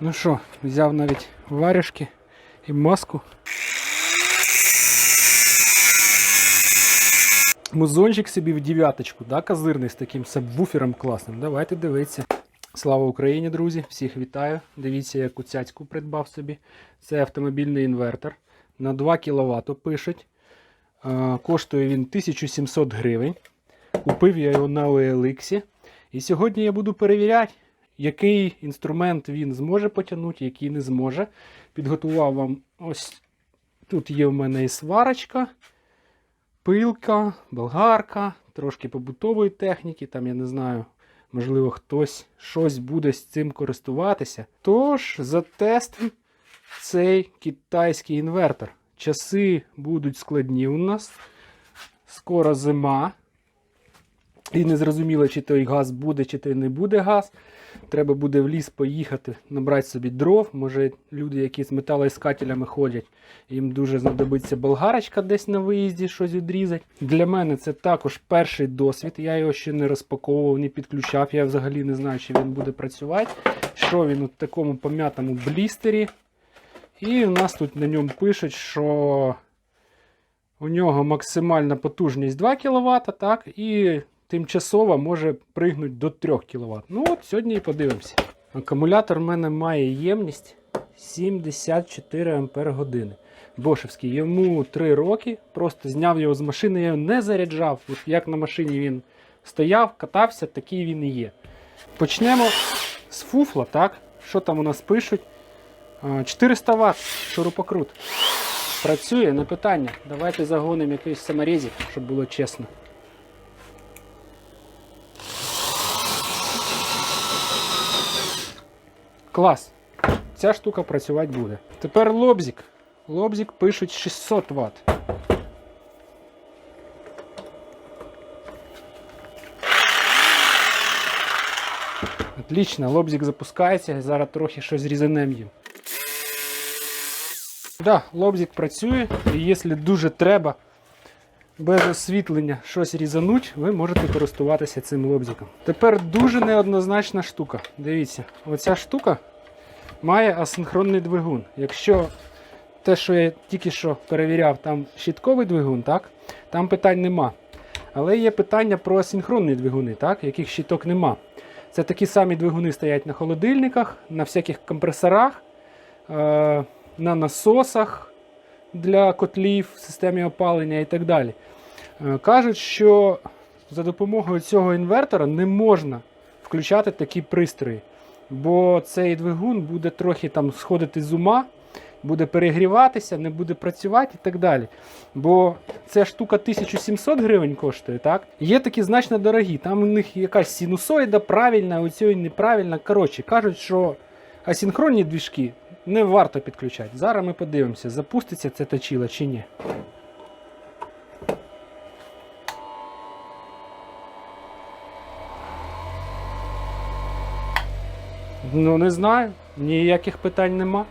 Ну що, взяв навіть варежки і маску. Музончик собі в дев'яточку, да, козирний з таким сабвуфером класним. Давайте дивитися. Слава Україні, друзі! Всіх вітаю. Дивіться, яку цяцьку придбав собі. Це автомобільний інвертор. На 2 кВт пишуть. Коштує він 1700 гривень. Купив я його на OLX. І сьогодні я буду перевіряти, який інструмент він зможе потягнути, який не зможе. Підготував вам ось тут є в мене і сварочка, пилка, болгарка, трошки побутової техніки, там я не знаю, можливо, хтось щось буде з цим користуватися. Тож, затестимо цей китайський інвертор. Часи будуть складні у нас. Скоро зима. І не зрозуміло, чи той газ буде, чи той не буде газ. Треба буде в ліс поїхати, набрати собі дров. Може, люди, які з металоіскателями ходять, їм дуже знадобиться болгарочка десь на виїзді щось відрізати. Для мене це також перший досвід. Я його ще не розпаковував, не підключав. Я взагалі не знаю, чи він буде працювати. Що він у такому пом'ятому блістері. І у нас тут на ньому пишуть, що у нього максимальна потужність 2 кВт, так, і тимчасово може пригнути до 3 кВт. Ну от сьогодні і подивимося. Акумулятор в мене має ємність 74 Ампер години. Бошевський, йому 3 роки. Просто зняв його з машини, я його не заряджав. От як на машині він стояв, катався, такий він і є. Почнемо з фуфла, так? Що там у нас пишуть? 400 Вт, шурупокрут. Працює, не питання. Давайте загонимо якийсь саморезик, щоб було чесно. Клас. Ця штука працювати буде. Тепер лобзик. Лобзик пишуть 600 Вт. Отлично, лобзик запускається, зараз трохи щось різанем їм. Да, лобзик працює, і якщо дуже треба без освітлення щось різануть, ви можете користуватися цим лобзиком. Тепер дуже неоднозначна штука. Дивіться, оця штука має асинхронний двигун. Якщо те, що я тільки що перевіряв, там щитковий двигун, так? Там питань нема. Але є питання про асинхронні двигуни, так? яких щиток нема. Це такі самі двигуни стоять на холодильниках, на всяких компресорах, е- на насосах для котлів системі опалення і так далі. Е, Кажуть, що за допомогою цього інвертора не можна включати такі пристрої, бо цей двигун буде трохи там сходити з ума, буде перегріватися, не буде працювати і так далі. Бо ця штука 1700 гривень коштує, так? Є такі значно дорогі. Там у них якась синусоїда правильна, у цієї неправильна. Коротше, кажуть, що асинхронні двіжки не варто підключати. Зараз ми подивимося, запуститься це точило чи ні. Ну, не знаю. Ніяких питань нема.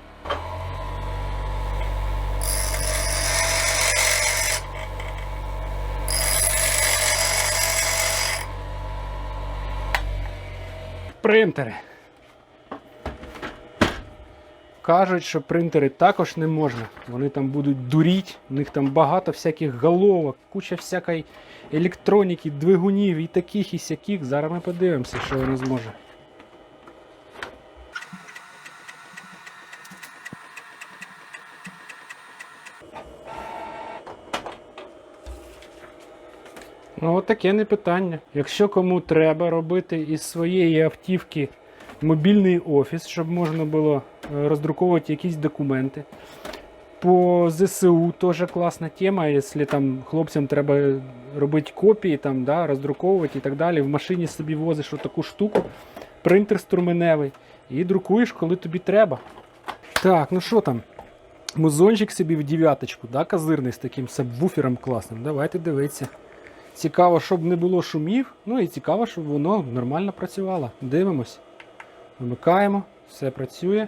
Принтери. Кажуть, що принтери також не можна. Вони там будуть дуріть, у них там багато всяких головок, куча всякої електроніки, двигунів і таких, і сяких. Зараз ми подивимося, що вони зможе. Ну, от таке не питання. Якщо кому треба робити із своєї автівки мобільний офіс, щоб можна було е, роздруковувати якісь документи. По ЗСУ теж класна тема, якщо там хлопцям треба робити копії, там, да, роздруковувати і так далі. В машині собі возиш таку штуку, принтер струменевий, і друкуєш, коли тобі треба. Так, ну що там? Музончик собі в дев'яточку, да, козирний з таким сабвуфером класним. Давайте дивитися. Цікаво, щоб не було шумів, ну і цікаво, щоб воно нормально працювало. Дивимось. Вимикаємо, все працює.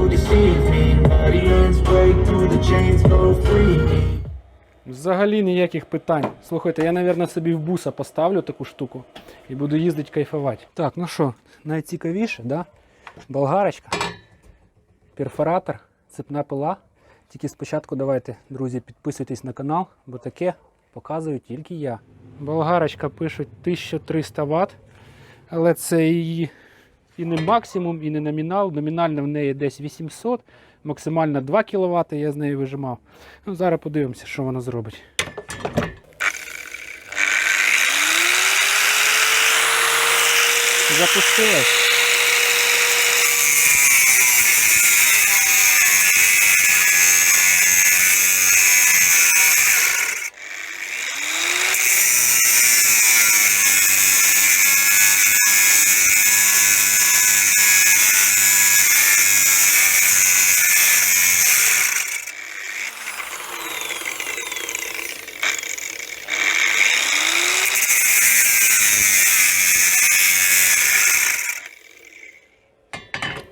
Взагалі ніяких питань. Слухайте, я, мабуть, собі в буса поставлю таку штуку і буду їздити кайфувати. Так, ну що, найцікавіше, да? Болгарочка, перфоратор, цепна пила. Тільки спочатку давайте, друзі, підписуйтесь на канал, бо таке показую тільки я. Болгарочка пишуть 1300 Вт, але це її і не максимум, і не номінал. Номінальна в неї десь 800, максимально 2 кВт я з неї вижимав. Ну, зараз подивимося, що вона зробить. Запустилась.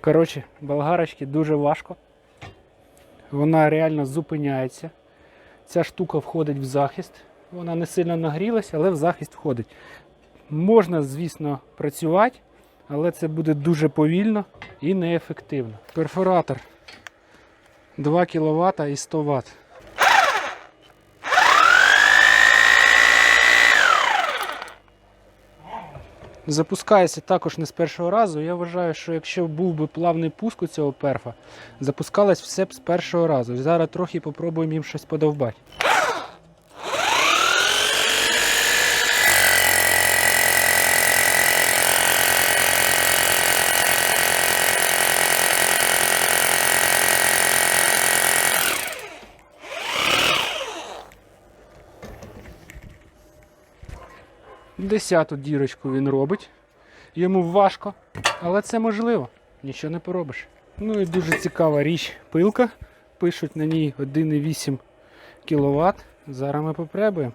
Коротше, болгарочки дуже важко. Вона реально зупиняється. Ця штука входить в захист. Вона не сильно нагрілася, але в захист входить. Можна, звісно, працювати, але це буде дуже повільно і неефективно. Перфоратор 2 кВт і 100 Вт. Запускається також не з першого разу. Я вважаю, що якщо був би плавний пуск у цього перфа, запускалось все б з першого разу. Зараз трохи попробуємо їм щось подовбати. Десяту дірочку він робить. Йому важко, але це можливо. Нічого не поробиш. Ну і дуже цікава річ пилка. Пишуть на ній 1,8 кВт. Зараз ми попробуємо.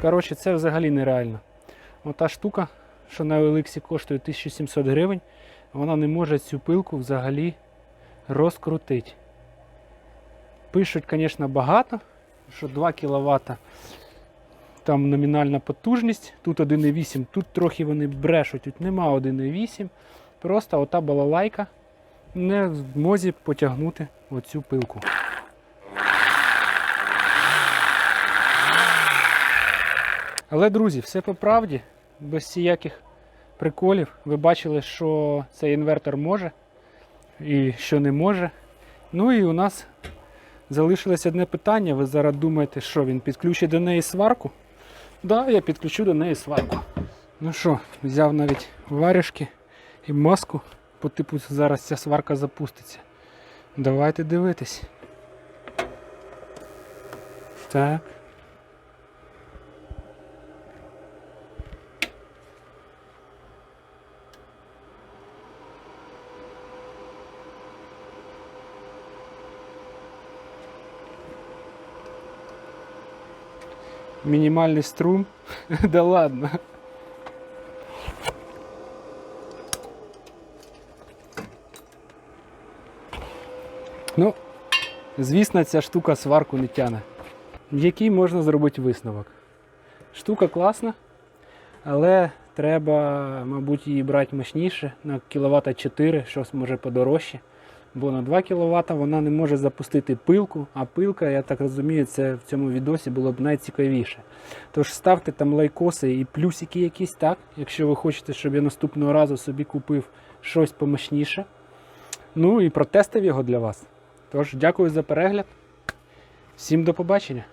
Коротше, це взагалі нереально. Ота штука, що на OLX коштує 1700 гривень, вона не може цю пилку взагалі розкрутити. Пишуть, звісно, багато, що 2 кВт там номінальна потужність, тут 1,8, тут трохи вони брешуть, тут нема 1,8. Просто ота балалайка не в змозі потягнути оцю пилку. Але, друзі, все по правді, без всіяких приколів. Ви бачили, що цей інвертор може і що не може. Ну і у нас залишилось одне питання. Ви зараз думаєте, що він підключить до неї сварку? Так, да, я підключу до неї сварку. Ну що, взяв навіть варішки і маску, по типу зараз ця сварка запуститься. Давайте дивитись. Так. Мінімальний струм. да ладно. Ну, звісно, ця штука сварку не тяне. Який можна зробити висновок? Штука класна, але треба, мабуть, її брати мощніше на кіловата 4, щось може подорожче. Бо на 2 кВт вона не може запустити пилку, а пилка, я так розумію, це в цьому відосі було б найцікавіше. Тож ставте там лайкоси і плюсики якісь, так? Якщо ви хочете, щоб я наступного разу собі купив щось помощніше. Ну і протестив його для вас. Тож, дякую за перегляд. Всім до побачення.